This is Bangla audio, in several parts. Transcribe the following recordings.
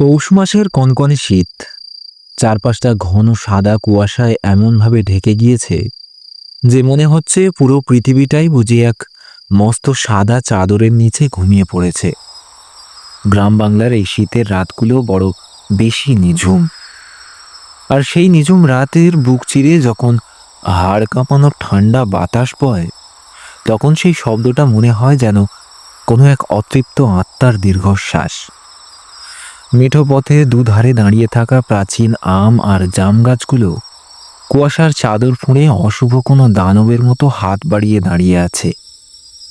পৌষ মাসের কনকনে শীত। চারপাশটা ঘন সাদা কুয়াশায় এমনভাবে ঢেকে গিয়েছে যে মনে হচ্ছে পুরো পৃথিবীটাই বুঝি এক মস্ত সাদা চাদরের নিচে ঘুমিয়ে পড়েছে। গ্রাম বাংলার এই শীতের রাতগুলো বড় বেশি নিঝুম। আর সেই নিঝুম রাতের বুক চিরে যখন হাড় কাঁপানো ঠান্ডা বাতাস বয়, তখন সেই শব্দটা মনে হয় যেন কোনো এক অতৃপ্ত আত্মার দীর্ঘশ্বাস। মেঠো পথে দুধারে দাঁড়িয়ে থাকা প্রাচীন আম আর জাম গাছগুলো কুয়াশার চাদর ফুঁড়ে অশুভ কোনো দানবের মতো হাত বাড়িয়ে দাঁড়িয়ে আছে।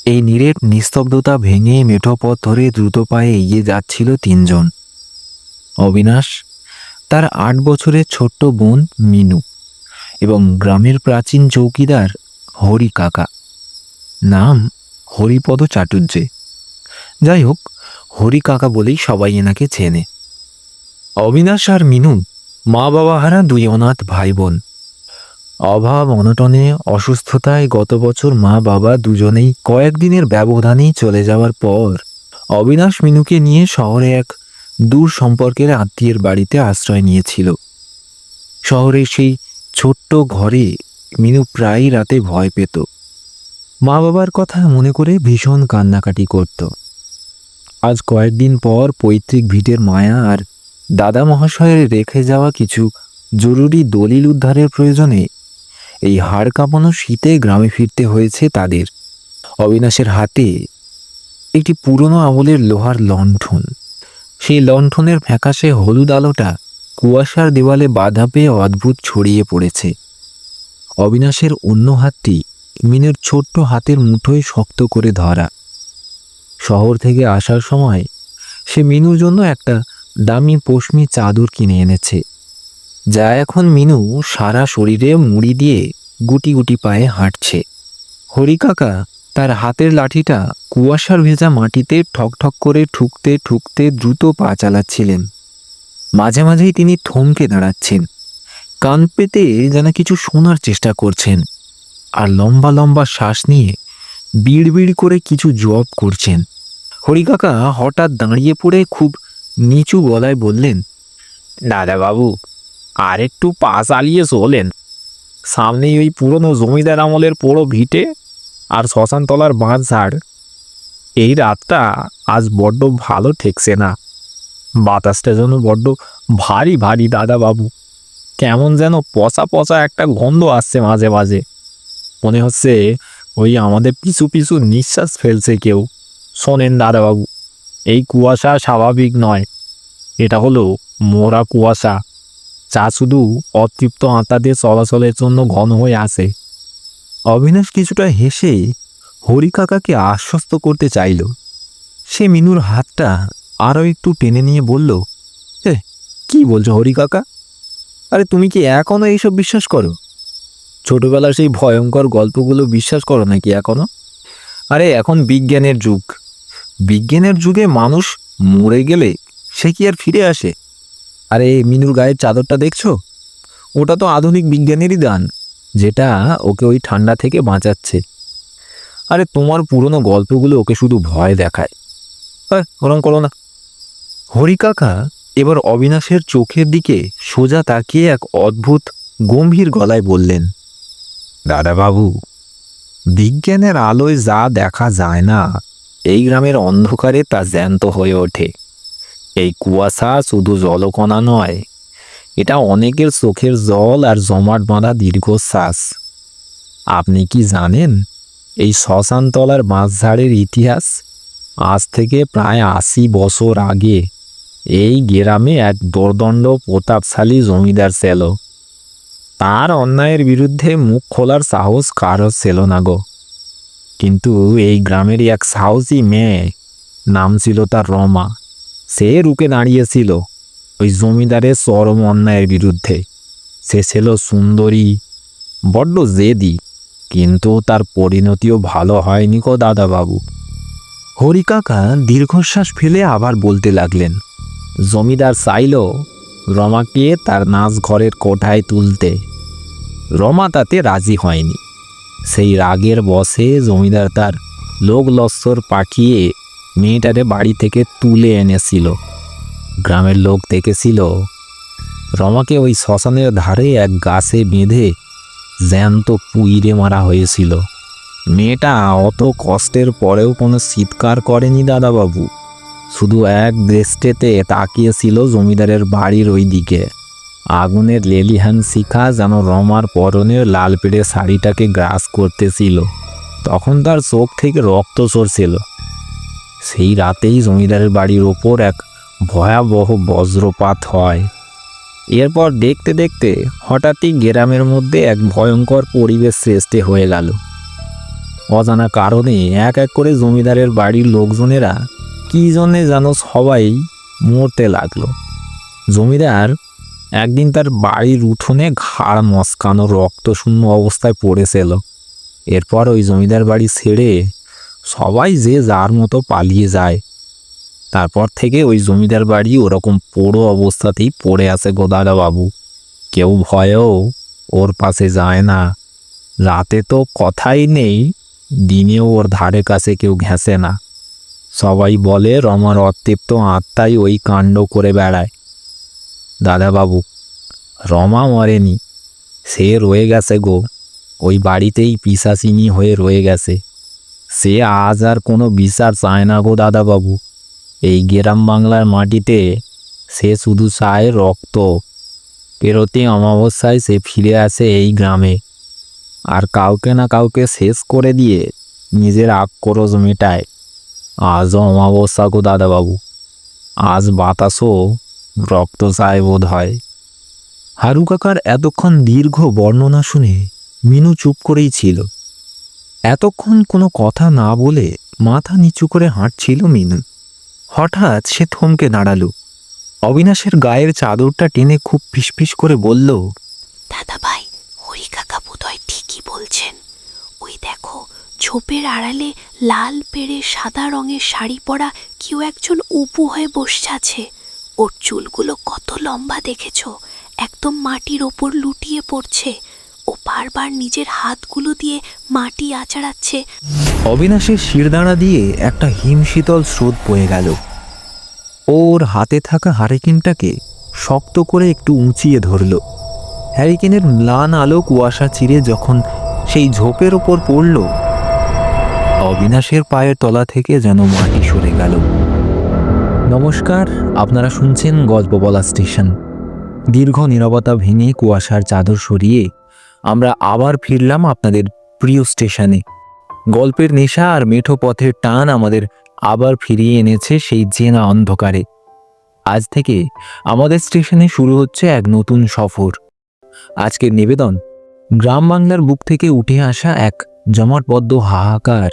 এই নিরেট নিস্তব্ধতা ভেঙে মেঠো পথ ধরে দ্রুত পায়ে এগিয়ে যাচ্ছিল তিনজন। অবিনাশ, তার আট বছরের ছোট্ট বোন মিনু এবং গ্রামের প্রাচীন চৌকিদার হরি কাকা নাম হরিপদ চাটুর্যে যাই হোক হরি কাকা বলেই সবাই এনাকে চেনে। অবিনাশ আর মিনু, মা বাবা হারা দুই অনাথ ভাই বোন অভাব, অনটনে, অসুস্থতায় গত বছর মা বাবা দুজনেই কয়েকদিনের ব্যবধানেই চলে যাওয়ার পর অবিনাশ মিনুকে নিয়ে শহরে এক দূর সম্পর্কের আত্মীয়ের বাড়িতে আশ্রয় নিয়েছিল। শহরে সেই ছোট্ট ঘরে মিনু প্রায়ই রাতে ভয় পেত। মা বাবার কথা মনে করে ভীষণ কান্নাকাটি করত। আজ কয়েকদিন পর পৈতৃক ভিটের মায়া আর দাদা মহাশয়ের রেখে যাওয়া কিছু জরুরি দলিল উদ্ধারের প্রয়োজনে এই হাড় কাঁপানো শীতে গ্রামে ফিরতে হয়েছে তাদের। অবিনাশের হাতে একটি পুরনো আমলের লোহার লণ্ঠন। সেই লণ্ঠনের ফ্যাকাশে হলুদ আলোটা কুয়াশার দেওয়ালে বাধা পেয়ে অদ্ভুত ছড়িয়ে পড়েছে। অবিনাশের অন্য হাতটি মিনের ছোট্ট হাতের মুঠোয় শক্ত করে ধরা। শহর থেকে আসার সময় সে মিনুর জন্য একটা দামি পশমি চাদর কিনে এনেছে, যা এখন মিনু সারা শরীরে মুড়ি দিয়ে গুটি গুটি পায়ে হাঁটছে। হরিকাকা তার হাতের লাঠিটা কুয়াশার ভেজা মাটিতে ঠক ঠক করে ঠুকতে ঠুকতে দ্রুত পা চালাচ্ছিলেন। মাঝে মাঝেই তিনি থমকে দাঁড়াচ্ছেন, কান পেতে যেন কিছু শোনার চেষ্টা করছেন, আর লম্বা লম্বা শ্বাস নিয়ে বিড় বিড় করে কিছু জব করছেন। হরিকাকা হঠাৎ দাঁড়িয়ে পড়ে খুব নিচু গলায় বললেন, দাদাবাবু আর একটু পা চালিয়ে চলেন। সামনেই ওই পুরনো জমিদার আমলের পোড়ো ভিটে আর শ্মশানতলার বাঁধ ঝাড়। এই রাতটা আজ বড্ড ভালো ঠেকছে না। বাতাসটা যেন বড্ড ভারী ভারী, দাদাবাবু। কেমন যেন পচা পচা একটা গন্ধ আসছে মাঝে মাঝে। মনে হচ্ছে ওই আমাদের পিছু পিছু নিঃশ্বাস ফেলছে কেউ। শোনেন দাদাবাবু, এই কুয়াশা স্বাভাবিক নয়। এটা হলো মোরা কুয়াশা, যা শুধু অতৃপ্ত আত্মাদের চলাচলের জন্য ঘন হয়ে আসে। অবিনাশ কিছুটা হেসে হরিকাকাকে আশ্বস্ত করতে চাইল। সে মিনুর হাতটা আরও একটু টেনে নিয়ে বলল এ কি বলছো হরিকাকা? আরে তুমি কি এখনও এইসব বিশ্বাস করো? ছোটবেলার সেই ভয়ঙ্কর গল্পগুলো বিশ্বাস করো নাকি এখনও আরে, এখন বিজ্ঞানের যুগ। বিজ্ঞানের যুগে মানুষ মরে গেলে সে কি আর ফিরে আসে? আরে, মিনুর গায়ের চাদরটা দেখছ? ওটা তো আধুনিক বিজ্ঞানেরই দান, যেটা ওকে ওই ঠান্ডা থেকে বাঁচাচ্ছে। আরে, তোমার পুরনো গল্পগুলো ওকে শুধু ভয় দেখায়। হ্যাঁ ওরম করো না। হরিকাকা এবার অবিনাশের চোখের দিকে সোজা তাকিয়ে এক অদ্ভুত, গম্ভীর গলায় বললেন দাদাবাবু বিজ্ঞানের আলোয় যা দেখা যায় না, এই গ্রামের অন্ধকারে তা জ্যান্ত হয়ে ওঠে। এই কুয়াশা শুধু জলকণা নয়, এটা অনেকের চোখের জল আর জমাট বাঁধা দীর্ঘশ্বাস। আপনি কি জানেন, এই শ্মশানতলার বাঁশঝাড়ের ইতিহাস? আজ থেকে প্রায় আশি বছর আগে, এই গ্রামে এক দোর্দণ্ড প্রতাপশালী জমিদার ছিল। তার অন্যায়ের বিরুদ্ধে মুখ খোলার সাহস কারও ছিল না গো। কিন্তু এই গ্রামেরই এক সাহসী মেয়ে, নাম ছিল তার রমা। সে রুকে দাঁড়িয়েছিল ওই জমিদারের চরম অন্যায়ের বিরুদ্ধে। সে ছিল সুন্দরী, বড্ড জেদি, কিন্তু তার পরিণতিও ভালো হয়নি কো দাদাবাবু। হরিকাকা দীর্ঘশ্বাস ফেলে আবার বলতে লাগলেন, জমিদার চাইল রমাকে তার নাচ ঘরের কোঠায় তুলতে। রমা তাতে রাজি হয়নি। সেই রাগের বসে জমিদার তার লোক লস্কর পাঠিয়ে মেয়েটারে বাড়ি থেকে তুলে এনেছিল। গ্রামের লোক দেখেছিল, রমাকে ওই শ্মশানের ধারে এক গাছে বেঁধে জ্যান্ত পুইরে মারা হয়েছিল। মেয়েটা অত কষ্টের পরেও কোনো চিৎকার করেনি দাদাবাবু। শুধু এক দৃষ্টিতে তাকিয়েছিল জমিদারের বাড়ির ওই দিকে আগুনের লেলিহান শিখা যেন রমার পরনের লাল পেড়ে শাড়িটাকে গ্রাস করতেছিল। তখন তার চোখ থেকে রক্ত সরছিল। সেই রাতেই জমিদারের বাড়ির ওপর এক ভয়াবহ বজ্রপাত হয়। এরপর দেখতে দেখতে হঠাৎই গ্রামের মধ্যে এক ভয়ঙ্কর পরিবেশ সৃষ্টি হয়ে গেল। অজানা কারণে এক এক করে জমিদারের বাড়ির লোকজনেরা কী জন্যে যেন সবাই মরতে লাগল। জমিদার একদিন তার বাড়ির উঠোনে ঘাড় মস্কানো রক্তশূন্য অবস্থায় পড়েছিল এরপর ওই জমিদার বাড়ি ছেড়ে সবাই যে যার মতো পালিয়ে যায়। তারপর থেকে ওই জমিদার বাড়ি ওরকম পোড়ো অবস্থাতেই পড়ে আছে বাবু কেউ ভয়েও ওর পাশে যায় না। রাতে তো কথাই নেই, দিনেও ওর ধারে কাছে কেউ ঘেঁষে না। সবাই বলে রমার অতৃপ্ত আত্মাই ওই কাণ্ড করে বেড়ায়। দাদাবাবু, রমা মরেনি, সে রয়ে গেছে গো, ওই বাড়িতেই পিসাচিনি হয়ে রয়ে গেছে। সে আজ আর কোনো বিচার চায় না গো দাদাবাবু। এই গ্রাম বাংলার মাটিতে সে শুধু চায় রক্ত। পেরোতে অমাবস্যায় সে ফিরে আসে এই গ্রামে। আর কাউকে না কাউকে শেষ করে দিয়ে নিজের আক্রোশ মেটায়। আজও অমাবস্যা গো দাদাবাবু। আজ বাতাসও রক্ত চায় বোধ হয়। হারু কাকার এতক্ষণ দীর্ঘ বর্ণনা শুনে মিনু চুপ করেই ছিল। এতক্ষণ কোনো কথা না বলে মাথা নিচু করে হাঁটছিল মিনু। হঠাৎ সে থমকে দাঁড়াল। অবিনাশের গায়ের চাদরটা টেনে খুব ফিসফিস করে বলল দাদা ভাই হরি কাকা বোধহয় ঠিকই বলছেন। ওই দেখো, ঝোপের আড়ালে লাল পেড়ে সাদা রঙের শাড়ি পরা কেউ একজন উপু হয়ে বসে আছে। ওর চুলগুলো কত লম্বা দেখেছ? একদম মাটির ওপর লুটিয়ে পড়ছে। ও বারবার নিজের হাতগুলো দিয়ে মাটি আচাড়াচ্ছে। অবিনাশের শিরদাঁড়া দিয়ে একটা হিমশীতল স্রোত বয়ে গেল। ওর হাতে থাকা হারিকেনটাকে শক্ত করে একটু উঁচিয়ে ধরল। হ্যারিকেনের ম্লান আলো কুয়াশা চিরে যখন সেই ঝোপের ওপর পড়ল, অবিনাশের পায়ের তলা থেকে যেন মাটি সরে গেল। নমস্কার, আপনারা শুনছেন গল্প বলা স্টেশন। দীর্ঘ নীরবতা ভেঙে কুয়াশার চাদর সরিয়ে আমরা আবার ফিরলাম আপনাদের প্রিয় স্টেশনে। গল্পের নেশা আর মেঠো পথের টান আমাদের আবার ফিরিয়ে এনেছে সেই জেনা অন্ধকারে। আজ থেকে আমাদের স্টেশনে শুরু হচ্ছে এক নতুন সফর। আজকের নিবেদন, গ্রাম বাংলার বুক থেকে উঠে আসা এক জমাটবদ্ধ হাহাকার,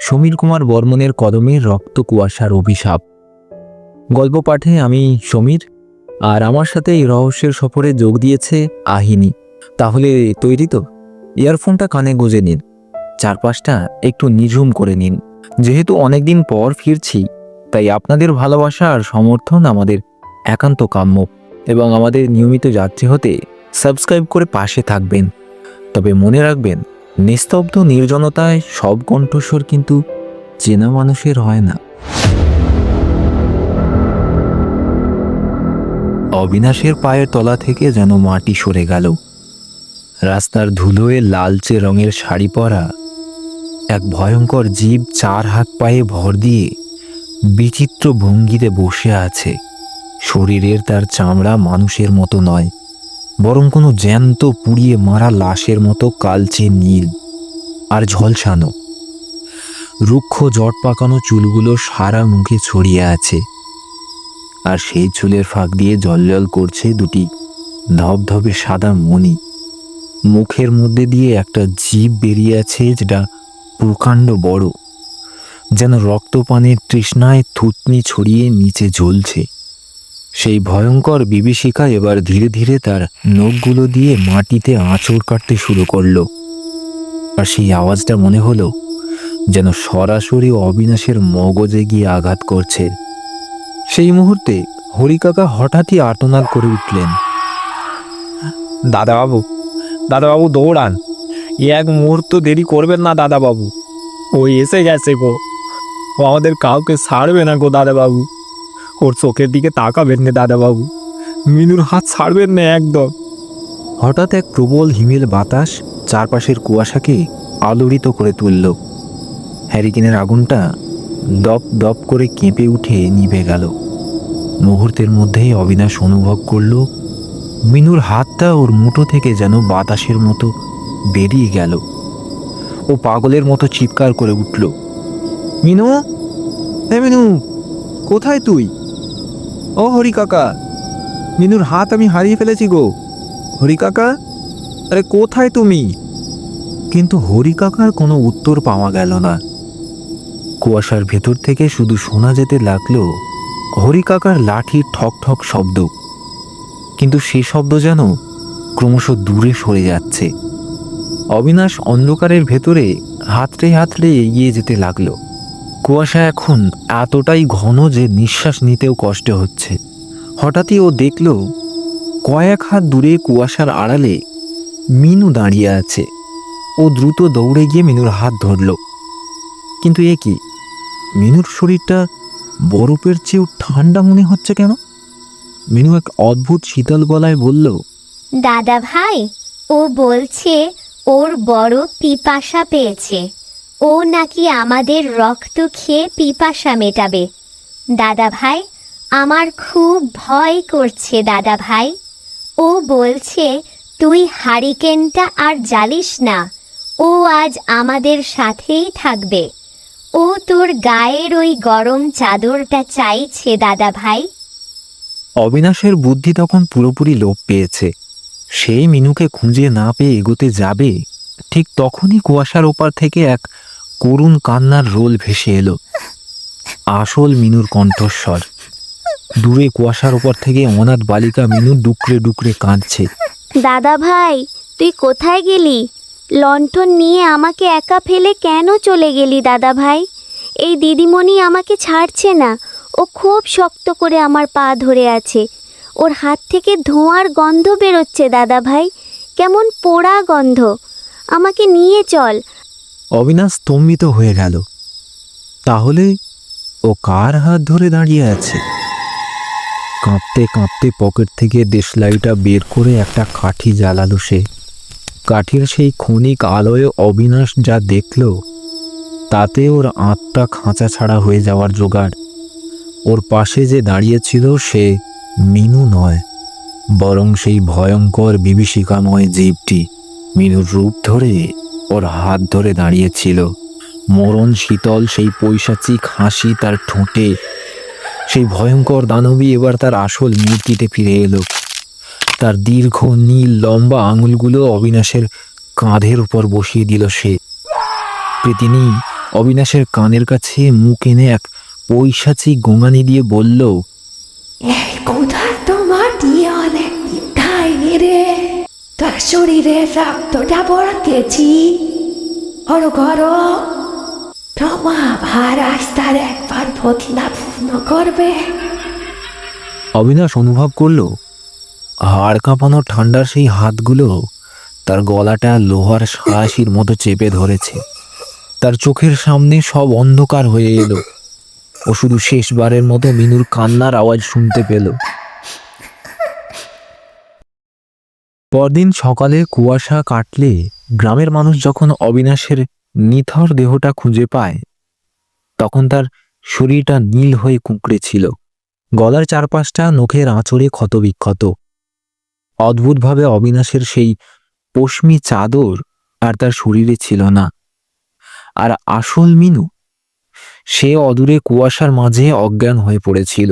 সমীর কুমার বর্মনের কদমের রক্ত কুয়াশার অভিশাপ। গল্প পাঠে আমি সমীর, আর আমার সাথে এই রহস্যের সফরে যোগ দিয়েছে আহিনী। তাহলে তৈরি তো? ইয়ারফোনটা কানে গুঁজে নিন। চারপাশটা একটু নিঝুম করে নিন। যেহেতু অনেকদিন পর ফিরছি, তাই আপনাদের ভালোবাসা আর সমর্থন আমাদের একান্ত কাম্য এবং আমাদের নিয়মিত যাত্রী হতে সাবস্ক্রাইব করে পাশে থাকবেন। তবে মনে রাখবেন, নিস্তব্ধ নির্জনতায় সব কণ্ঠস্বর কিন্তু চেনা মানুষের হয় না। অবিনাশের পায়ের তলা থেকে যেন মাটি সরে গেল। রাস্তার ধুলোয় লালচে রঙের শাড়ি পরা এক ভয়ঙ্কর জীব চার হাত পায়ে ভর দিয়ে বিচিত্র ভঙ্গিতে বসে আছে। শরীরের তার চামড়া মানুষের মতো নয়, বরং কোনো জ্যান্ত পুড়িয়ে মারা লাশের মতো কালচে নীল আর ঝলসানো। রুক্ষ জট পাকানো চুলগুলো সারা মুখে ছড়িয়ে আছে। আর সেই চুলের ফাঁক দিয়ে জলজল করছে দুটি ধবধবে সাদা মণি। মুখের মধ্যে দিয়ে একটা জীব বেরিয়ে আছে যেটা প্রকাণ্ড বড়, যেন রক্তপানের তৃষ্ণায় থুতনি ছড়িয়ে নিচে জ্বলছে। সেই ভয়ঙ্কর বিভীষিকা এবার ধীরে ধীরে তার নখগুলো দিয়ে মাটিতে আঁচড় কাটতে শুরু করল। আর সেই আওয়াজটা মনে হলো, যেন সরাসরি অবিনাশের মগজে গিয়ে আঘাত করছে। সেই মুহূর্তে হরিকাকা হঠাৎই আর্তনাদ করে উঠলেন। দাদাবাবু দাদাবাবু দৌড়ান। এক মুহূর্ত দেরি করবেন না দাদাবাবু। ও এসে গেছে গো। ও আমাদের কাউকে ছাড়বে না গো দাদাবাবু। ওর চোখের দিকে তাকাবেন না দাদাবাবু। মিনুর হাত ছাড়বেন না একদম। হঠাৎ এক প্রবল হিমেল বাতাস চারপাশের কুয়াশাকে আলোড়িত করে তুলল। হ্যারিকেনের আগুনটা দপ দপ করে কেঁপে উঠে নিভে গেল। মুহূর্তের মধ্যেই অবিনাশ অনুভব করল, মিনুর হাতটা ওর মুঠো থেকে যেন বাতাসের মতো বেরিয়ে গেল। ও পাগলের মতো চিৎকার করে উঠল, মিনু? হে মিনু, কোথায় তুই? ও হরি কাকা, মিনুর হাত আমি হারিয়ে ফেলেছি গো। হরি কাকা, আরে কোথায় তুমি? কিন্তু হরি কাকার কোনো উত্তর পাওয়া গেল না। কুয়াশার ভেতর থেকে শুধু শোনা যেতে লাগল হরি কাকার লাঠির ঠক ঠক শব্দ। কিন্তু সে শব্দ যেন ক্রমশ দূরে সরে যাচ্ছে। অবিনাশ অন্ধকারের ভেতরে হাতড়ে হাতড়ে এগিয়ে যেতে লাগল। কুয়াশা এখন এতটাই ঘন যে নিঃশ্বাস নিতেও কষ্ট হচ্ছে। হঠাৎই ও দেখল কয়েক হাত দূরে কুয়াশার আড়ালে মিনু দাঁড়িয়ে আছে। ও দ্রুত দৌড়ে গিয়ে মিনুর হাত ধরল। কিন্তু এ কি? মিনুর শরীরটা বরফের চেয়েও ঠান্ডা মনে হচ্ছে কেন? মিনু এক অদ্ভুত শীতল গলায় বলল, দাদা ভাই, ও বলছে ওর বড় পিপাসা পেয়েছে। ও নাকি আমাদের রক্ত খেয়ে পিপাসা মেটাবে। দাদা ভাই, আমার খুব ভয় করছে, দাদা ভাই। ও বলছে, তুই হারিকেনটা আর জ্বালিস না। ও আজ আমাদের সাথেই থাকবে। ও তোর গায়ের ওই গরম চাদরটা চাইছে দাদা ভাই। অবিনাশের বুদ্ধি তখন পুরোপুরি লোপ পেয়েছে। সেই মিনুকে খুঁজে না পেয়ে এগোতে যাবে ঠিক তখনই কুয়াশার ওপার থেকে এক করুণ কান্নার রোল ভেসে এলো। আসল মিনুর কণ্ঠস্বর। দূরে কুয়াশার ওপর থেকে অনাথ বালিকা মিনু ডুকরে ডুকরে কাঁদছে। দাদা ভাই তুই কোথায় গেলি? লণ্ঠন নিয়ে আমাকে একা ফেলে কেন চলে গেলি দাদা ভাই এই দিদিমণি আমাকে ছাড়ছে না। ও খুব শক্ত করে আমার পা ধরে আছে। ওর হাত থেকে ধোঁয়ার গন্ধ বেরোচ্ছে দাদা ভাই কেমন পোড়া গন্ধ। আমাকে নিয়ে চল। অবিনাশ স্তম্ভিত হয়ে গেল। তাহলে ও কার হাত ধরে দাঁড়িয়ে আছে? কাঁপতে কাঁপতে পকেট থেকে দেশলাইটা বের করে একটা কাঠি জ্বালালো সে। কাঠির সেই ক্ষণিক আলোয় অবিনাশ যা দেখল, তাতে ওর আত্মা খাঁচা ছাড়া হয়ে যাওয়ার জোগাড়। ওর পাশে যে দাঁড়িয়েছিল সে মিনু নয়, বরং সেই ভয়ঙ্কর বিভীষিকাময় জীবটি। মিনুর রূপ ধরে ওর হাত ধরে দাঁড়িয়েছিল। মরণ শীতল সেই পৈশাচিক হাসি তার ঠোঁটে। সেই ভয়ঙ্কর দানবী এবার তার আসল মূর্তিতে ফিরে এলো। তার দীর্ঘ নীল লম্বা আঙুলগুলো অবিনাশের কাঁধের উপর বসিয়ে দিল সে। তিনি অবিনাশের কানের কাছে মুখ এনে এক পৈশাচিক গোঙানি দিয়ে বলল এই কোথায় তোমার দিয়ে অনেকদিন খাইনি রে? তোর শরীরে রক্তটা বড় গেছি ঘরো তোমা ভার রাস্তার একবার বদলা পূর্ণ করবে। অবিনাশ অনুভব করল হাড় কাঁপানো ঠান্ডার সেই হাতগুলো তার গলাটা লোহার সাঁড়াশির মতো চেপে ধরেছে। তার চোখের সামনে সব অন্ধকার হয়ে এলো ও শুধু শেষবারের মতো মিনুর কান্নার আওয়াজ শুনতে পেল। পরদিন সকালে কুয়াশা কাটলে গ্রামের মানুষ যখন অবিনাশের নিথর দেহটা খুঁজে পায়, তখন তার শরীরটা নীল হয়ে কুঁকড়ে ছিল। গলার চারপাশটা নখের আঁচড়ে ক্ষতবিক্ষত। অদ্ভুতভাবে অবিনাশের সেই পশমি চাদর আর তার শরীরে ছিল না। আর আসল মিনু, সে অদূরে কুয়াশার মাঝে অজ্ঞান হয়ে পড়েছিল।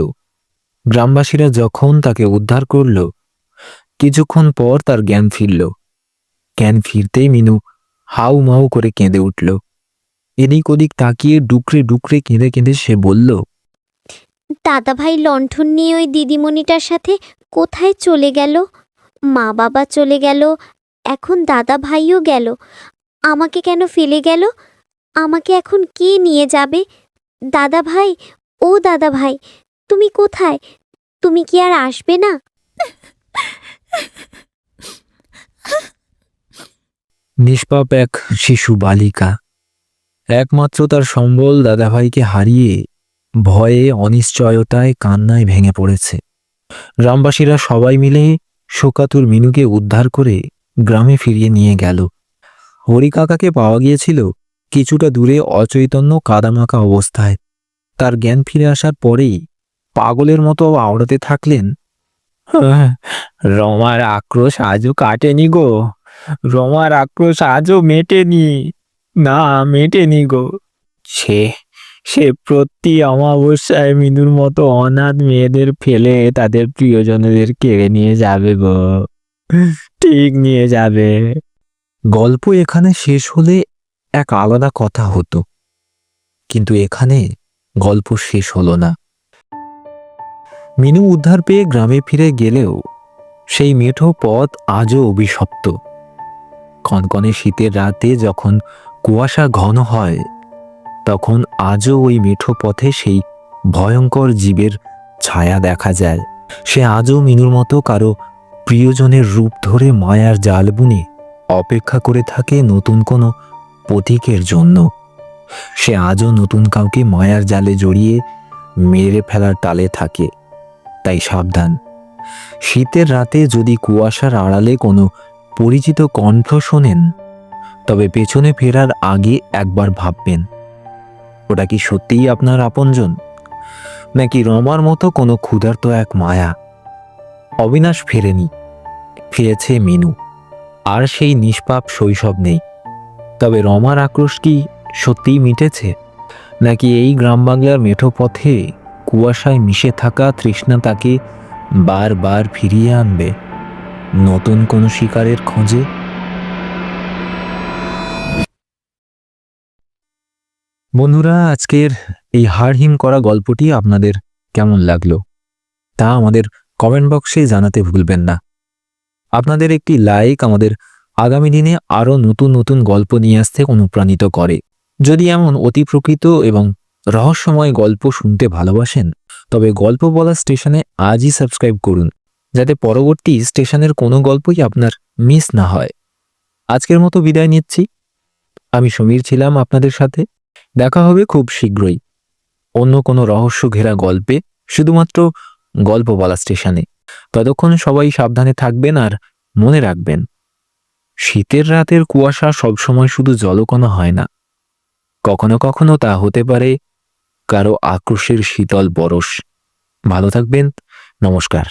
গ্রামবাসীরা যখন তাকে উদ্ধার করল, কিছুক্ষণ পর তার জ্ঞান ফিরল। জ্ঞান ফিরতেই মিনু হাউ মাউ করে কেঁদে উঠল। এদিক ওদিক তাকিয়ে ডুকরে ডুকরে কেঁদে কেঁদে সে বলল দাদা ভাই লণ্ঠন নিয়ে ওই দিদিমণিটার সাথে কোথায় চলে গেল? মা বাবা চলে গেল, এখন দাদা ভাইও গেল। আমাকে কেন ফেলে গেল? আমাকে এখন কে নিয়ে যাবে? দাদা ভাই ও দাদা ভাই তুমি কোথায়? তুমি কি আর আসবে না? নিষ্পাপ এক শিশু বালিকা, একমাত্র তার সম্বল দাদাভাইকে হারিয়ে ভয়ে, অনিশ্চয়তায় কান্নায় ভেঙে পড়েছে। গ্রামবাসীরা সবাই মিলে শোকাতুর মিনুকে উদ্ধার করে গ্রামে ফিরিয়ে নিয়ে গেল। হরিকাকাকে পাওয়া গিয়েছিল কিছুটা দূরে অচৈতন্য কাদামাকা অবস্থায়। তার জ্ঞান ফিরে আসার পরেই পাগলের মতো আওড়াতে থাকলেন রমার আক্রোশ আজও কাটেনি গো, রমার আক্রোশ আজও মেটেনি, না, মেটেনি গো। সে সে প্রতি অমাবস্যায় মিনুর মতো অনাথ মেয়েদের ফেলে তাদের প্রিয়জনদের কেড়ে নিয়ে যাবে গো। ঠিক নিয়ে যাবে। গল্প এখানে শেষ হলে এক আলাদা কথা হতো। কিন্তু এখানে গল্প শেষ হলো না। মিনু উদ্ধার পেয়ে গ্রামে ফিরে গেলেও সেই মেঠো পথ আজও অভিশপ্ত। কনকনে শীতের রাতে যখন কুয়াশা ঘন হয় তখন আজও ওই মেঠো পথে সেই ভয়ঙ্কর জীবের ছায়া দেখা যায়। সে আজও মিনুর মতো কারও প্রিয়জনের রূপ ধরে মায়ার জাল বুনে অপেক্ষা করে থাকে নতুন কোনো পথিকের জন্য। সে আজও নতুন কাউকে মায়ার জালে জড়িয়ে মেরে ফেলার টালে থাকে। তাই সাবধান। শীতের রাতে যদি কুয়াশার আড়ালে কোনো পরিচিত কণ্ঠ শোনেন, তবে পেছনে ফেরার আগে একবার ভাববেন। ওটা কি সত্যিই আপনার আপনজন? নাকি রমার মতো কোনো ক্ষুধার্ত এক মায়া? অবিনাশ ফেরেনি, ফিরেছে মিনু। আর সেই নিষ্পাপ শৈশব নেই। তবে রমার আক্রোশ কি সত্যিই মিটেছে? নাকি এই গ্রাম বাংলার মেঠো পথে কুয়াশায় মিশে থাকা তৃষ্ণা তাকে বারবার ফিরিয়ে আনবে? নতুন কোনো শিকারের খোঁজে বন্ধুরা, আজকের এই হাড়হিম করা গল্পটি আপনাদের কেমন লাগল তা আমাদের কমেন্ট বক্সে জানাতে ভুলবেন না। আপনাদের একটি লাইক আমাদের আগামী দিনে আরও নতুন নতুন গল্প নিয়ে আসতে অনুপ্রাণিত করে। যদি এমন অতি প্রকৃত এবং রহস্যময় গল্প শুনতে ভালোবাসেন, তবে গল্প বলা স্টেশনে আজই সাবস্ক্রাইব করুন, যাতে পরবর্তী স্টেশনের কোনো গল্পই আপনার মিস না হয়। আজকের মতো বিদায় নিচ্ছি। আমি সমীর ছিলাম আপনাদের সাথে। দেখা হবে খুব শীঘ্রই। অন্য কোনো রহস্য ঘেরা গল্পে, শুধুমাত্র গল্প বলা স্টেশনে। ততক্ষণ সবাই সাবধানে থাকবেন আর মনে রাখবেন, শীতের রাতের কুয়াশা সবসময় শুধু জলকণা হয় না। কখনো কখনো তা হতে পারে কারও আক্রোশের শীতল বরস ভালো থাকবেন, নমস্কার।